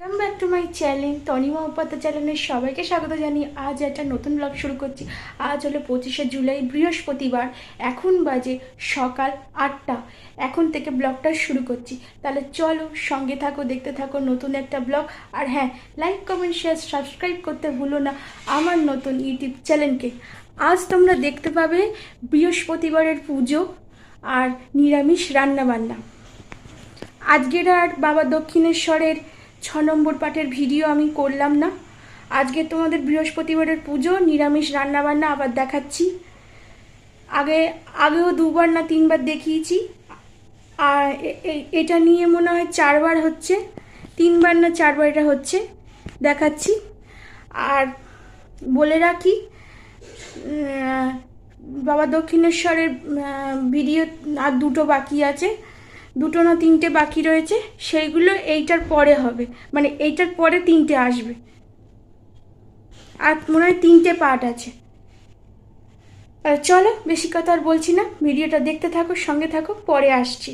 Back to my channel Tanima Upadhyay চ্যানেলের সবাইকে স্বাগত জানিয়ে আজ একটা নতুন ব্লগ শুরু করছি। আজ হলো পঁচিশে জুলাই, বৃহস্পতিবার, এখন বাজে সকাল আটটা। এখন থেকে ব্লগটা শুরু করছি। তাহলে চলো সঙ্গে থাকো, দেখতে থাকো নতুন একটা ব্লগ আর হ্যাঁ লাইক কমেন্ট শেয়ার সাবস্ক্রাইব করতে ভুলো না আমার নতুন ইউটিউব চ্যানেলকে আজ তোমরা দেখতে পাবে বৃহস্পতিবারের পুজো আর নিরামিষ রান্নাবান্না। আজকের আর বাবা দক্ষিণেশ্বরের ছ নম্বর পাঠের ভিডিও আমি করলাম না। আজকে তোমাদের বৃহস্পতিবারের পুজো, নিরামিষ রান্নাবান্না আবার দেখাচ্ছি। আগে, আগেও দুবার না তিনবার দেখিয়েছি। আর এটা নিয়ে মনে হয় চারবার হচ্ছে। তিনবার না চারবার এটা হচ্ছে। দেখাচ্ছি। আর বলে রাখি বাবা দক্ষিণেশ্বরের ভিডিও আর দুটো বাকি আছে। দুটো না তিনটে বাকি রয়েছে, সেইগুলো এইটার পরে হবে। মানে এইটার পরে তিনটে আসবে। আর মনে হয় তিনটে পার্ট আছে। আর চলো, বেশি কথা আর বলছি না। ভিডিওটা দেখতে থাকো, সঙ্গে থাকো, পরে আসছি।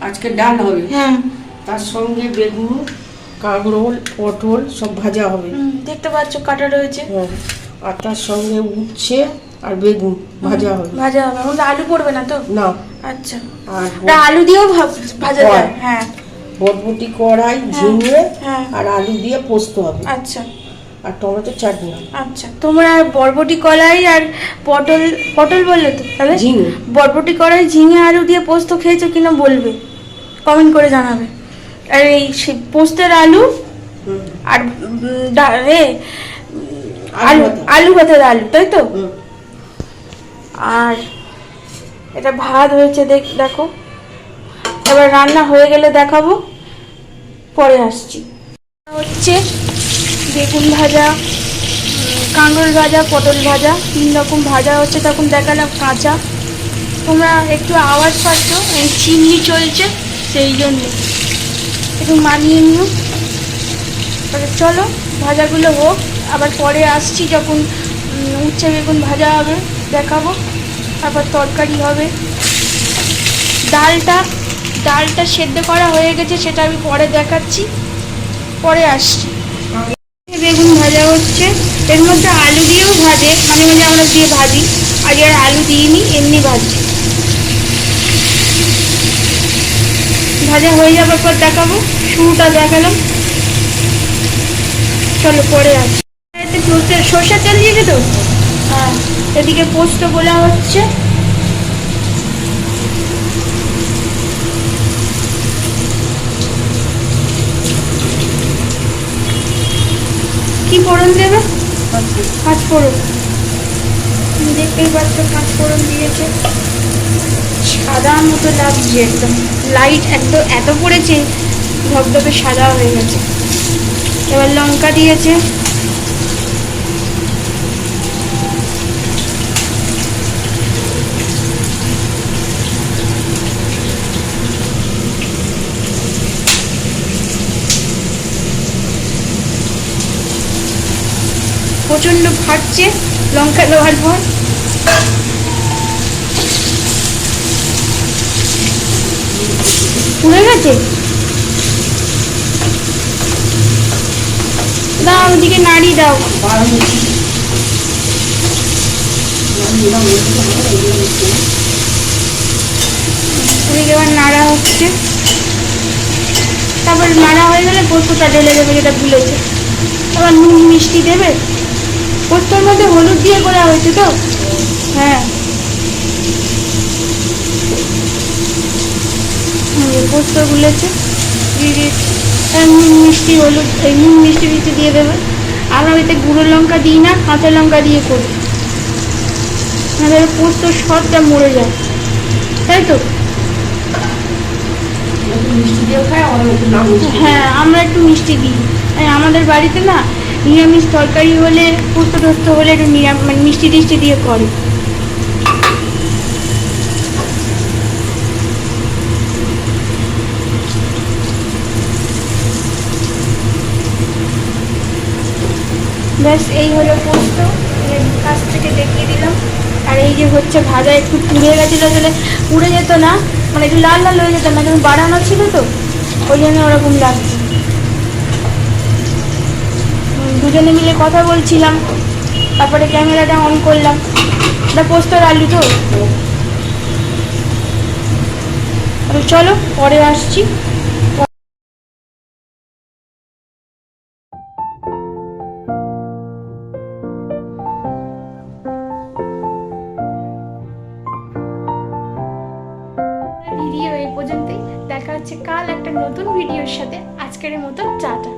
আজকে ডাল হবে। হ্যাঁ। তার সঙ্গে বেগুন কাঁকরোল পটল সব ভাজা হবে। দেখতে পাচ্ছ কাটা রয়েছে। হ্যাঁ আর তার সঙ্গে উচ্ছে আর বেগুন ভাজা হবে। ভাজা হবে। আমাদের আলু পড়বে না তো? না। আচ্ছা। আর আলু দিয়েও ভাজা যায় হ্যাঁ। বটবটি কড়াই ঝিঙে হ্যাঁ। আর আলু দিয়ে পোস্ত হবে। আচ্ছা। আর টমেটো চাটনি। আচ্ছা তোমরা বরবটি কলাই আর পটল পটল বললে তো তাহলে? ঝিঙে। বরবটি কলাই ঝিঙে আলু দিয়ে পোস্ত খেয়েছো কিনা বলবে? কমেন্ট করে জানাবে। আর এই পোস্তের আলু আর উম, ডা- এ আলু। আলু ভাতের আলু তাই তো? আর এটা ভাত হয়েছে দেখ দেখো। এবার রান্না হয়ে গেলে দেখাবো। পরে আসছি। হচ্ছে বেগুন ভাজা কাঁকরোল ভাজা, পটল ভাজা, তিন রকম ভাজা হচ্ছে, তখন দেখালাম কাঁচা। তোমরা একটু আওয়াজ পাচ্ছ, এই চিমনি চলছে, সেই জন্য। একটু মানিয়ে নিও। চলো, ভাজাগুলো হোক। আবার পরে আসছি যখন উচ্ছে বেগুন ভাজা হবে, দেখাবো। তারপর তরকারি হবে। ডালটা ডালটা সেদ্ধ করা হয়ে গেছে, সেটা আমি পরে দেখাচ্ছি। পরে আসছি বেগুন ভাজা হচ্ছে এর মধ্যে আলু ভাজে মাঝে মাঝে আমরা দিয়ে ভাজি আগে আর আলু দিইনি এমনি ভাজছি। ভাজা হয়ে যাবার পর দেখাবো, শুরুটা দেখালাম। চলো, পরে আসি। সর্ষে- তেল দিয়েছে তো? হ্যাঁ এদিকে পোস্ত বলা হচ্ছে। কি ফোড়ন দেবে? পাঁচ ফোড়ন দেখতেই দিয়েছে। সাদা মতো লাগছে একদম। লাইট একদম এত পড়েছে ধপধপে সাদা হয়ে গেছে। এবার লঙ্কা দিয়েছে। প্রচণ্ড ফাটছে। লঙ্কা দেওয়ার পর পুড়ে গেছে? দাও, ওদিকে নাড়ি দাও। ওদিকে এবার নাড়া হচ্ছে। তারপর নাড়া হয়ে গেলে পোস্তটা ঢেলে দেবে, যেটা ভুলেছে আবার নুন মিষ্টি দেবে পোস্তর মধ্যে হলুদ দিয়ে করা হয়েছে তো? হ্যাঁ। পোস্ত গুলেছে দিয়ে দিয়েছি নুন মিষ্টি হলুদ এই নুন মিষ্টি মিষ্টি দিয়ে দেবে। আমরা ওইতে গুঁড়ো লঙ্কা দিই না কাঁচা লঙ্কা দিয়ে করি। আমাদের পোস্ত স্বাদটা মরে যায়। তাই তো। হ্যাঁ আমরা একটু মিষ্টি দিই। আমাদের বাড়িতে না নিরামিষ তরকারি হলে পোস্ত টোস্ত হলে একটু নিরাম মানে মিষ্টি টিষ্টি দিয়ে করে। ব্যাস, এই হলো পোস্ত। কাছ থেকে দেখিয়ে দিলাম। আর এই যে হচ্ছে ভাজা, একটু পুড়ে গেছিল আসলে। পুড়ে যেত না মানে একটু লাল লাল হয়ে যেত না কিন্তু বাড়ানো ছিল তো, ওই জন্য ওরকম লাগছে। দুজনে মিলে কথা বলছিলাম। তারপরে ক্যামেরাটা অন করলাম। ওটা পোস্তর আলু তো। তো চলো, পরে আসছি। ভিডিও এই পর্যন্তই। দেখা হচ্ছে কাল একটা নতুন ভিডিওর সাথে। আজকের মতো টাটা।